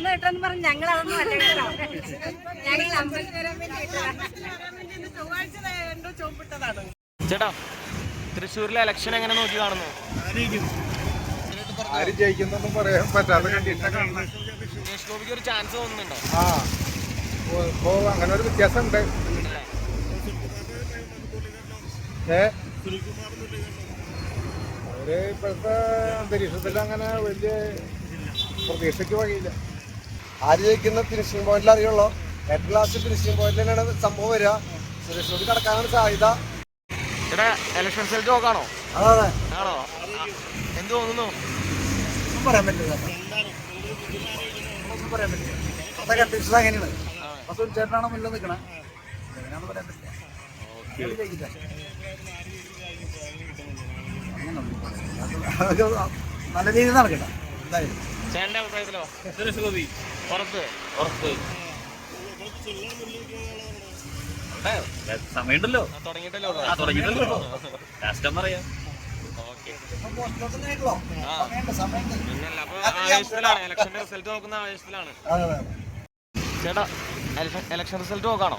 അന്ന് കേട്ടെന്ന് പറഞ്ഞ് ഞങ്ങൾ അതൊന്നും അല്ല കേട്ടോ. ഞങ്ങൾ. ചേട്ടാ തൃശ്ശൂരിലെ ഇലക്ഷൻ എങ്ങനെ നോക്കി കാണുന്നു? ആര് ജയിക്കുന്നൊന്നും പറയാൻ പറ്റാത്ത കണ്ടീഷനൊക്കെ സുരേഷ് ഗോപിക്ക് ഒരു ചാൻസ് തോന്നുന്നുണ്ടോ? ആ. ഇപ്പൊ- ഇപ്പൊ അങ്ങനെ ഒരു വ്യത്യാസം ഉണ്ട് ഉണ്ടല്ലേ? ഏ? അവർ ഇപ്പോഴത്തെ അന്തരീക്ഷത്തിൽ അങ്ങനെ വലിയ പ്രതീക്ഷയ്ക്ക് വഴിയില്ല. ആര് ജയിക്കുന്ന ഫിനിഷിംഗ് പോയിന്റിൽ അറിയുള്ളൂ? ഏറ്റവും ലാസ്റ്റ് ഫിനിഷിംഗ് പോയിന്റിൽ തന്നെയാണ് സംഭവം വരിക. സുരേഷ് ഗോപി കടക്കാനാണ് സാധ്യത. ചേട്ടാ ഇലക്ഷൻ റിസൾട്ട് നോക്കാണോ? അതെ ആണോ? എന്ത് തോന്നുന്നു? പറയാൻ പറ്റില്ല. പറയാൻ പറ്റില്ല. അതൊക്കെ കണ്ടീഷൻ അങ്ങനെയാണ്. അപ്പൊ സുനിച്ചേട്ടനാണ് മുന്നിൽ നിൽക്കണേ? എങ്ങനെയാണെന്ന് പറയാൻ പറ്റില്ല. നല്ല രീതിയിൽ നടക്കട്ടെ. എന്തായാലും. ചേട്ടന്റെ അഭിപ്രായത്തിലോ? സുരേഷ് ഗോപി പുറത്ത് ഉറപ്പ് സമയമുണ്ടല്ലോ. തുടങ്ങിയിട്ടല്ലേ ആ തുടങ്ങിയിട്ടല്ലോ ലാസ്റ്റ്. പിന്നല്ല അപ്പൊ ആവേശത്തിലാണ്. ഇലക്ഷന്റെ റിസൾട്ട് നോക്കുന്ന ആവേശത്തിലാണ്. ചേട്ടാ ഇലക്ഷൻ റിസൾട്ട് നോക്കാണോ?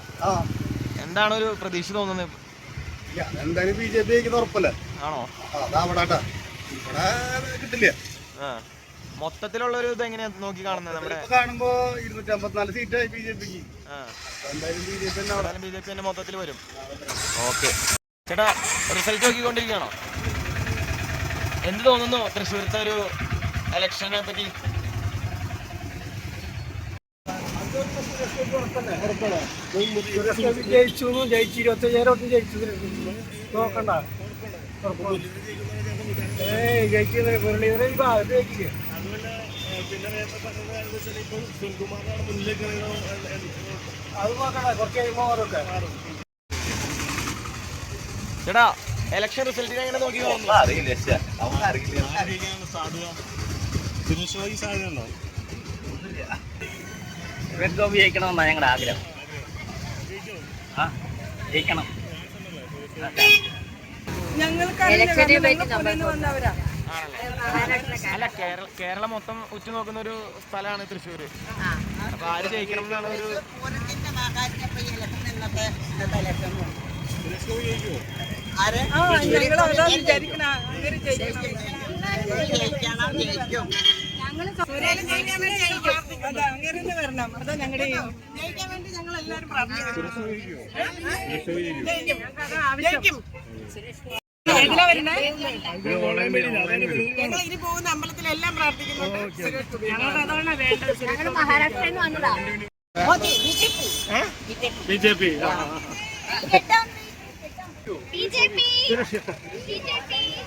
എന്താണ് ഒരു പ്രതീക്ഷ തോന്നുന്നത്? എന്തായാലും ബി ജെ പി ഉറപ്പല്ലേ? ആണോ? അതാ ഇവിടെ കിട്ടില്ല. ആ. മൊത്തത്തിലുള്ള ഒരു ഇത് എങ്ങനെയാ നോക്കി കാണുന്നത് നമ്മുടെ ഇപ്പൊ കാണുമ്പോ ഇരുന്നൂറ്റമ്പത്തിനാല് സീറ്റായി ബി ജെ പിക്ക്. എന്തായാലും ബി ജെ പി തന്നെ മൊത്തത്തിൽ വരും. ഓക്കെ ചേട്ടാ റിസൾട്ട് നോക്കിക്കൊണ്ടിരിക്കുകയാണോ? എന്ത് തോന്നുന്നു തൃശ്ശൂരത്തെ ഒരു ഇലക്ഷനെ പറ്റി? ജയിച്ചു ജയിച്ചു ഇരുപത്തയ്യായിരം ഒട്ടും ജയിച്ചു. നോക്കണ്ട. ഏയ് ജയിക്കുന്ന മുരളീധരൻ ഈ ഭാഗത്ത് ജയിക്കുക അത് നോക്കണ്ട കുറച്ച് കഴിയുമ്പോൾ ഓരോക്കെ ചേട്ടാ ഇലക്ഷൻ റിസൾട്ടിനെ എങ്ങനെ നോക്കി കാണുന്നു? അറിയില്ല ഞങ്ങളുടെ ആഗ്രഹം. ആ ജയിക്കണം. നമ്മൾ ആണല്ലേ അല്ല കേരള കേരളം മൊത്തം ഉറ്റുനോക്കുന്ന ഒരു സ്ഥലമാണ് തൃശ്ശൂർ അപ്പൊ ആര് ജയിക്കണം എന്നാണ് ഒരു ഞങ്ങൾ മഹാരാഷ്ട്രയിൽ നിന്ന് വന്നതാ.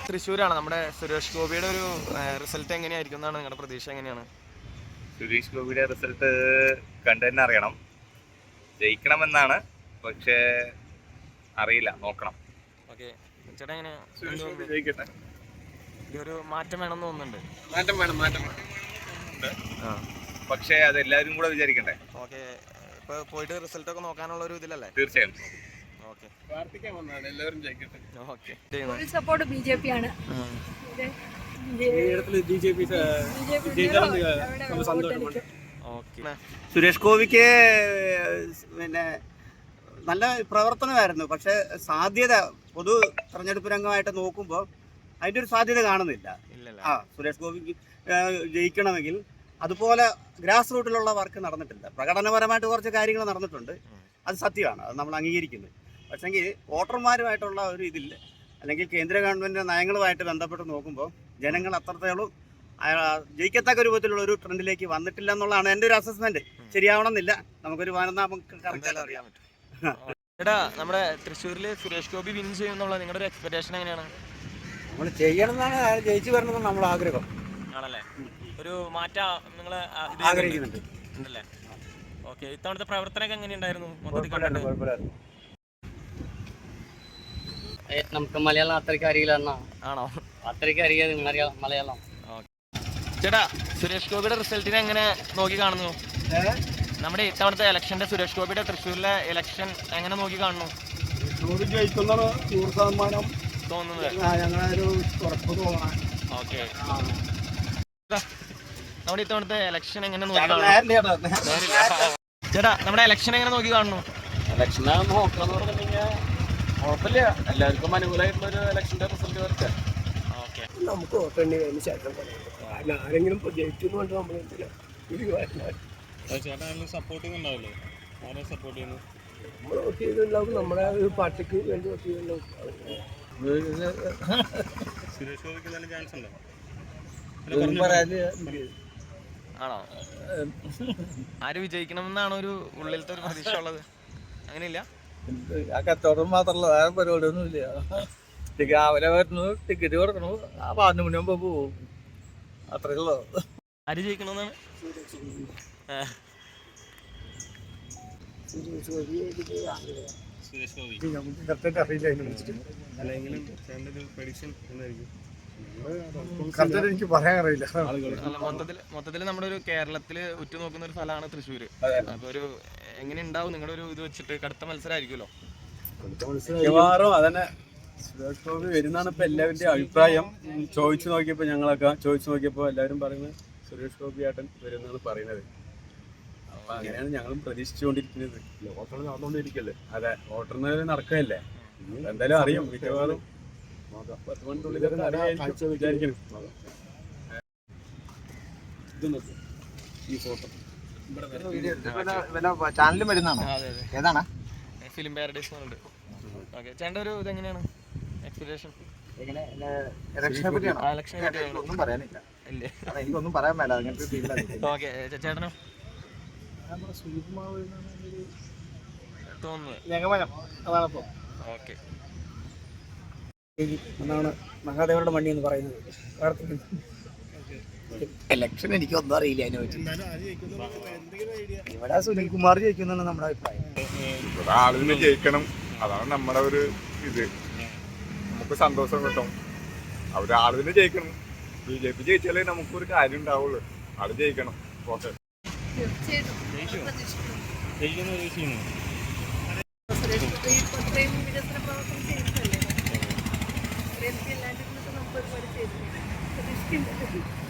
തൃശ്ശൂരാണ് നമ്മുടെ സുരേഷ് ഗോപിയുടെ ഒരു റിസൾട്ട് എങ്ങനെയായിരിക്കും എന്നാണ് നിങ്ങളുടെ പ്രതീക്ഷ എങ്ങനെയാണ്? സുരേഷ് ഗോപിയുടെ റിസൾട്ട് കണ്ടു തന്നെ അറിയണം. ജയിക്കണമെന്നാണ് പക്ഷേ അറിയില്ല. നോക്കണം. ഓക്കെ. ചേട്ടാ എങ്ങനെ ജയിക്കട്ടെ. ഒരു മാറ്റം വേണമെന്ന് തോന്നുന്നുണ്ട്. മാറ്റം വേണം മാറ്റം വേണം. ആ. പക്ഷേ അത് എല്ലാവരും കൂടെ വിചാരിക്കണ്ടേ? ഓക്കെ. ഇപ്പൊ പോയിട്ട് റിസൾട്ട് ഒക്കെ നോക്കാനുള്ള ഒരു ഇതിലല്ലേ? തീർച്ചയായും. ഓക്കെ. പ്രാർത്ഥിക്കാൻ വന്നതാണ്. എല്ലാവരും ജയിക്കട്ടെ. ഓക്കെ. ഒരു സപ്പോർട്ട് ബി ജെ പി ആണ് ഓക്കെ. സുരേഷ് ഗോപിക്ക് പിന്നെ നല്ല പ്രവർത്തനമായിരുന്നു. പക്ഷെ സാധ്യത പൊതു തെരഞ്ഞെടുപ്പ് രംഗമായിട്ട് നോക്കുമ്പോൾ അതിന്റെ ഒരു സാധ്യത കാണുന്നില്ല. ആ സുരേഷ് ഗോപിക്ക് ആ, ജയിക്കണമെങ്കിൽ അതുപോലെ ഗ്രാസ് റൂട്ടിലുള്ള വർക്ക് നടന്നിട്ടില്ല. പ്രകടനപരമായിട്ട് കുറച്ച് കാര്യങ്ങൾ നടന്നിട്ടുണ്ട്. അത് സത്യമാണ്. അത് നമ്മൾ അംഗീകരിക്കുന്നത് പക്ഷേങ്കിൽ വോട്ടർമാരുമായിട്ടുള്ള ഒരു ഇതിൽ അല്ലെങ്കിൽ കേന്ദ്ര ഗവൺമെന്റ് നയങ്ങളുമായിട്ട് ബന്ധപ്പെട്ട് നോക്കുമ്പോൾ ജനങ്ങൾ അത്രത്തോളം ജയിക്കത്തക്ക രൂപത്തിലുള്ള ഒരു ട്രെൻഡിലേക്ക് വന്നിട്ടില്ല എന്നുള്ളതാണ് എന്റെ ഒരു അസസ്മെന്റ് ശരിയാവണമെന്നില്ല. നമുക്കൊരു വാനന്ദ നമുക്ക് ആയിട്ട് അറിയാൻ പറ്റും. ചേട്ടാ നമ്മുടെ തൃശ്ശൂരിൽ സുരേഷ് ഗോപി വിൻ ചെയ്യുന്നുള്ള നിങ്ങളുടെ ഒരു എക്സ്പെക്ടേഷൻ എങ്ങനെയാണ്? നമ്മൾ ചെയ്യണം എന്നാണ് ജയിച്ചു വരണമെന്നാണ് നമ്മൾ ആഗ്രഹം. ആണല്ലേ? ഒരു മാറ്റം നിങ്ങൾ ആഗ്രഹിക്കുന്നുണ്ട്. ഉണ്ടല്ലേ? ഓക്കെ ഇത്തവണത്തെ പ്രവർത്തനമൊക്കെ എങ്ങനെയുണ്ടായിരുന്നു? മൊത്തത്തിൽ നമുക്ക് മലയാളം അത്രയ്ക്ക് അറിയില്ല എന്നാ. ആണോ? അത്രയ്ക്ക് അറിയാതെ മലയാളം. മലയാളം ചേട്ടാ സുരേഷ് ഗോപിയുടെ റിസൾട്ടിനെ എങ്ങനെ നോക്കി കാണുന്നു? നമ്മുടെ ഇത്തവണത്തെ ഇലക്ഷന്റെ സുരേഷ് ഗോപിയുടെ തൃശ്ശൂരിലെ ഇലക്ഷൻ എങ്ങനെ നോക്കി കാണുന്നു? തൃശ്ശൂർ ജയിക്കുന്ന നൂറ് ശതമാനം. തോന്നുന്നത്. ഞങ്ങളൊരു ഉറപ്പ് തോന്നണം. ഓക്കെ. നമ്മുടെ ഇത്തവണത്തെ ഇലക്ഷൻ എങ്ങനെ നോക്കി കാണുന്നു? ചേട്ടാ നമ്മുടെ ഇലക്ഷൻ എങ്ങനെ നോക്കി കാണുന്നു? ഇലക്ഷനെ നോക്കണം പറഞ്ഞിട്ടുണ്ടെങ്കിൽ കുഴപ്പമില്ല. എല്ലാവർക്കും അനുകൂലമായിട്ടുള്ള ഒരു ഇലക്ഷന്റെ റിസൾട്ട് വരട്ടെ. ഓക്കെ. നമുക്ക് വോട്ടെണ്ണി അതിന് ശേഷം പറയാം. കാരണം ആരെങ്കിലും ജയിച്ചു എന്ന് പറഞ്ഞിട്ട് നമ്മൾ എന്തിനാ ചേട്ടൻ സപ്പോർട്ടിങ് ആരെ സപ്പോർട്ട് ചെയ്യുന്നു? നമ്മൾ വോട്ട് ചെയ്തിട്ടുണ്ടാവും. നമ്മുടെ ഒരു പാർട്ടിക്ക് വേണ്ടി വോട്ട് ചെയ്തിട്ടുണ്ടാവും. സുരേഷ് ഗോപിക്ക് നല്ല ചാൻസ് ഉണ്ടോ? ആണോ? ആര് വിജയിക്കണം എന്നാണ് ഒരു ഉള്ളിലത്തെ ഒരു പ്രതീക്ഷ ഉള്ളത് അങ്ങനെയില്ല? ആ കച്ചവടം മാത്രമല്ല വേറെ പരിപാടിയൊന്നുമില്ല. രാവിലെ വരുന്നു ടിക്കറ്റ് കൊടുക്കണു. ആ പതിനു മണി മുമ്പ് പോവും അത്രേ ഉള്ളൂ. ആര് ജയിക്കണമെന്നാണ്? എനിക്ക് പറയാൻ അറിയില്ല. മൊത്തത്തിൽ നമ്മുടെ ഒരു കേരളത്തിൽ ഉറ്റുനോക്കുന്ന ഒരു സ്ഥലമാണ് തൃശ്ശൂര്. അപ്പൊ ഒരു എങ്ങനെ ഉണ്ടാവും നിങ്ങളുടെ ഒരു ഇത് വെച്ചിട്ട്? കടുത്ത മത്സരമായിരിക്കുമല്ലോ മിക്കവാറും അതന്നെ സുരേഷ് ഗോപി വരുന്നാണ് ഇപ്പൊ എല്ലാവരുടെയും അഭിപ്രായം. ചോദിച്ചു നോക്കിയപ്പോ ഞങ്ങളൊക്കെ ചോദിച്ചു നോക്കിയപ്പോ എല്ലാവരും പറയുന്നത് സുരേഷ് ഗോപി ആട്ടൻ വരുന്നാണ് പറയുന്നത്. അപ്പൊ അങ്ങനെയാണ് ഞങ്ങളും പ്രതീക്ഷിച്ചുകൊണ്ടിരിക്കുന്നത്. വോട്ടെണ്ണൽ നടന്നുകൊണ്ടിരിക്കല്ലേ? അതെ ഓട്ടർന്ന് നടക്കല്ലേ എന്തായാലും അറിയും മിക്കവാറും. പത്ത് മണിക്കുള്ളിൽ വിചാരിക്കണം. ഈ ഫോട്ടോ. വരുന്നതാണോ? ഏതാണ്? ഫിലിം പാരഡൈസ് ഓക്കെ ചേട്ടന്റെ ഒരു ഇതെങ്ങനെയാണ്? പറ്റി ഒന്നും പറയാനില്ല. എനിക്കൊന്നും പറയാൻ മേല. അങ്ങനത്തെ ഓക്കെ ചേട്ടനോ? തോന്നുന്നത് ഓക്കെ. എന്നാണ് മഹാദേവരുടെ മണ്ണി എന്ന് പറയുന്നത്. ഇലക്ഷൻ എനിക്കൊന്നും അറിയില്ല അതിനെ പറ്റി. ഇവിടെ സുനിൽകുമാർ ജയിക്കുന്നാണ് നമ്മുടെ അഭിപ്രായം. ഇവിടെ ആളിന് ജയിക്കണം. അതാണ് നമ്മുടെ ഒരു ഇത്. നമുക്ക് സന്തോഷം കിട്ടും. അവരാളിനെ ജയിക്കണം. ബി ജെ പി ജയിച്ചാലേ നമുക്കൊരു കാര്യം ഉണ്ടാവുള്ളൂ. ആൾ ജയിക്കണം. ഓക്കെ തീർച്ചയായിട്ടും. സുരേഷ് ഗോപി ഇപ്പൊ ഇത്രയും വികസന പ്രവർത്തനം ചെയ്തിട്ടല്ലേ ഇത്രയും എല്ലാവരും നമുക്ക് ഒരുപാട് ചെയ്തിട്ടുണ്ട് പ്രതീക്ഷിക്കുന്നുണ്ട്